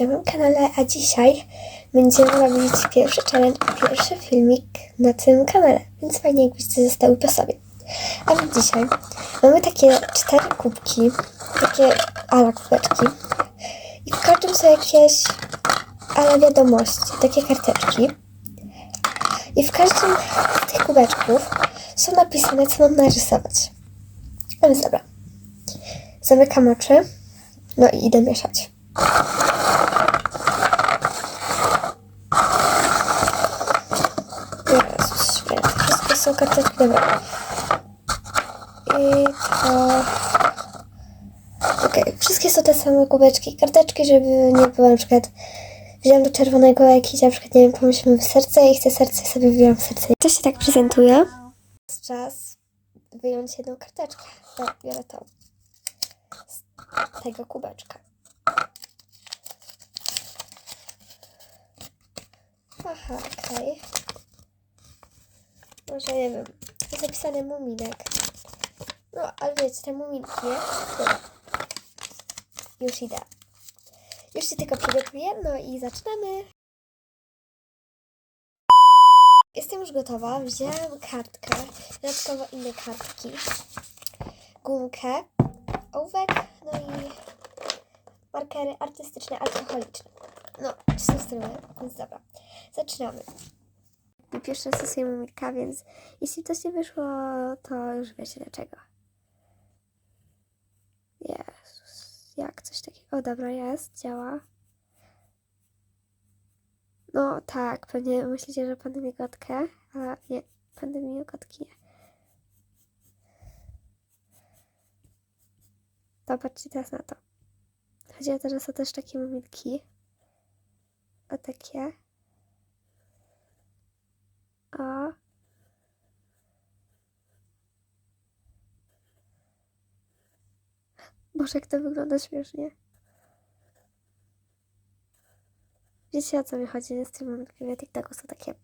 na moim kanale, a dzisiaj będziemy robić pierwszy challenge, pierwszy filmik na tym kanale, więc fajnie jakbyście zostały po sobie. A więc dzisiaj mamy takie cztery kubki, takie ala kubeczki i w każdym są jakieś ala wiadomości, takie karteczki. I w każdym z tych kubeczków są napisane, co mam narysować. A więc dobra. Zamykam oczy. No i idę mieszać. Jezus święty, wszystkie są karteczki, dobra. I to... Okej, wszystkie są te same kubeczki, karteczki, żeby nie było na przykład... Wziąłem do czerwonego jakiś, na przykład, nie wiem, pomyślmy w serce i chcę serce sobie wybieram serce. To się tak prezentuje. Czas wyjąć jedną karteczkę. Tak, biorę tą. Z tego kubeczka. Aha, okej. Może nie wiem. Jest napisane muminek. No, ale wiecie, te muminki, nie? Dobra. Już idę. Już się tylko przygotuję, no i zaczynamy. Jestem już gotowa. Wzięłam kartkę, dodatkowo inne kartki, gumkę, ołówek, no i markery artystyczne, alkoholiczne. No, z tą stronę, więc dobra. Zaczynamy. I Pierwszy raz stosuję mumika, więc jeśli to nie wyszło, to już wiecie dlaczego. Jezus, jak coś takiego. O, dobra, jest, działa. No tak, pewnie myślicie, że pandemię kotkę, a nie, pandemię kotki nie. Zobaczcie teraz na to. Chodzi o to, że są też takie muminki. O takie. O. Boże, jak to wygląda śmiesznie. Wiecie o co mi chodzi z tym na TikToku są takie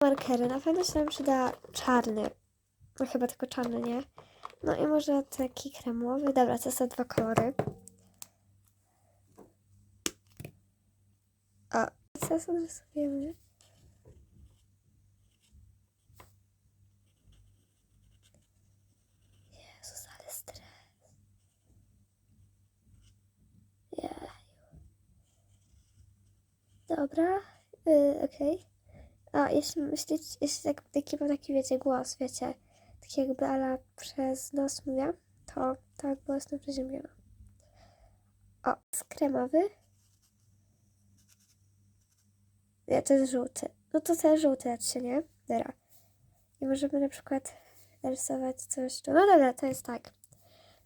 markery. Na pewno się nam przyda czarny. No chyba tylko czarny, nie? No i może taki kremowy. Dobra, to są dwa kolory. A, co sobie rysujemy? Jezus, Dobra, yy, okej. A, jeśli myślicie, jeśli tak, taki mam taki, wiecie, głos, wiecie, tak jakby ala przez nos mówię, to tak jestem przeziębiona. O, jest kremowy. Nie, to jest żółty. No to ten żółty raczej, nie? Dobra. I możemy na przykład narysować coś tu. No dobra, to jest tak.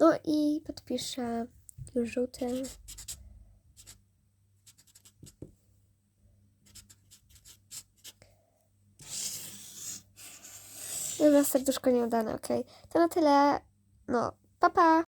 No i podpiszę już żółtym. Dobra, serduszko nieudane, okej. To na tyle. No, pa pa!